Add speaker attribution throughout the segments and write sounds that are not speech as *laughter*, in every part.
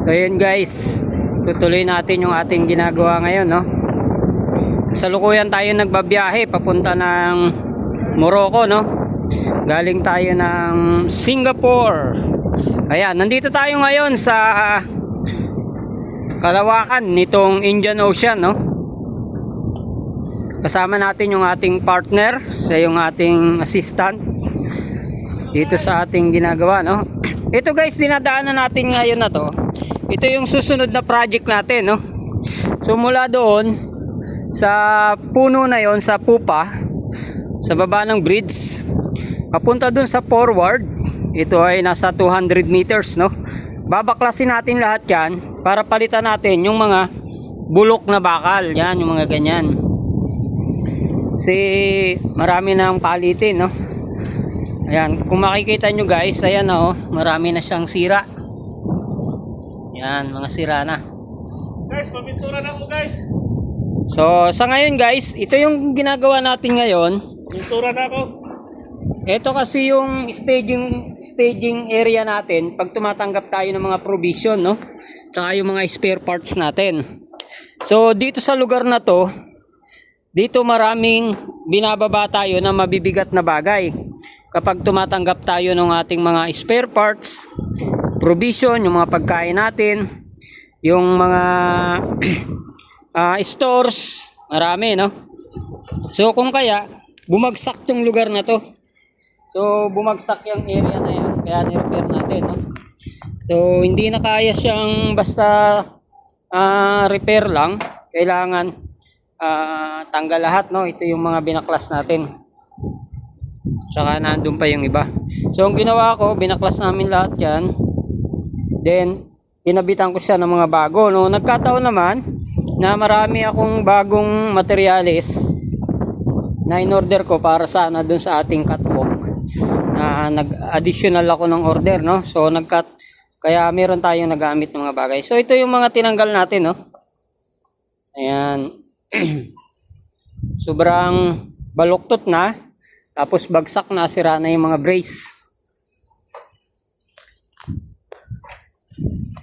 Speaker 1: So yun guys, tutuloy natin yung ating ginagawa ngayon, no? Kasalukuyan tayo nagbabiyahe papunta ng Morocco, no? Galing tayo ng Singapore. Ayan, nandito tayo ngayon sa kalawakan nitong Indian Ocean, no? Kasama natin yung ating partner, siya yung ating assistant dito sa ating ginagawa, no? Ito guys, dinadaanan natin ngayon na to. Ito yung susunod na project natin, no? So mula doon sa puno na yon sa pupa, sa baba ng bridge, papunta doon sa forward, ito ay nasa 200 meters, no? Babaklasin natin lahat yan para palitan natin yung mga bulok na bakal. Yan, yung mga ganyan. Kasi marami na ang palitin, no? Ayan, kung makikita nyo guys, ayan na oh, marami na siyang sira. Yan, mga sira na.
Speaker 2: Guys, pabintura na ako guys.
Speaker 1: So, sa ngayon guys, ito yung ginagawa natin ngayon.
Speaker 2: Pintura na ako.
Speaker 1: Ito kasi yung staging staging area natin pag tumatanggap tayo ng mga provision, no? Tsaka yung mga spare parts natin. So, dito sa lugar na to, dito maraming binababa tayo na mabibigat na bagay. Kapag tumatanggap tayo ng ating mga spare parts, provision, yung mga pagkain natin, yung mga *clears throat* ah, stores, marami, no? So, kung kaya, bumagsak tong lugar na to. So, bumagsak yung area na yan. Kaya ni-repair natin, no? So, hindi na kaya siyang basta ah, repair lang. Kailangan ah, tanggal lahat, no? Ito yung mga binaklas natin. Tsaka nandun pa yung iba. So, ang ginawa ko, binaklas namin lahat yan. Then, tinabitan ko siya ng mga bago, no? Nagkataon naman na marami akong bagong materialis na in-order ko para sana dun sa ating catwalk na nag-additional ako ng order no so nag-cut kaya meron tayong nagamit ng mga bagay so ito yung mga tinanggal natin no ayan *clears throat* sobrang baluktot na tapos bagsak na sira na yung mga brace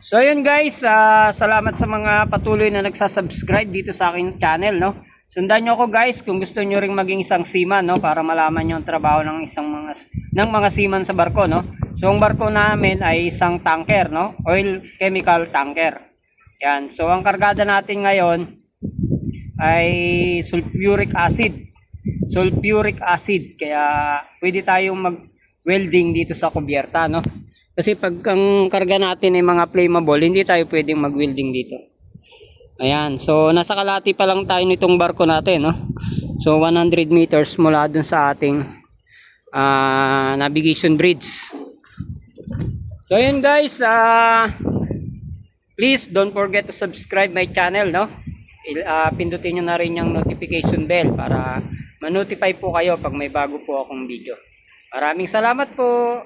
Speaker 1: So yun guys, ah, salamat sa mga patuloy na nagsasubscribe dito sa aking channel, no. Sundan nyo ako guys kung gusto nyo ring maging isang seaman, no, para malaman nyo ang trabaho ng isang mga ng mga seaman sa barko, no. So ang barko namin ay isang tanker, no, oil chemical tanker. Yan. So ang kargada natin ngayon ay sulfuric acid. Sulfuric acid kaya pwede tayong mag welding dito sa kubyerta, no. Kasi pag ang karga natin ay mga flammable, hindi tayo pwedeng mag-welding dito. Ayan, so nasa kalati pa lang tayo nitong barko natin, no? So 100 meters mula dun sa ating ah, navigation bridge. So yun guys, ah please don't forget to subscribe my channel, no? Ah, pindutin nyo na rin yung notification bell para ma-notify po kayo pag may bago po akong video. Maraming salamat po!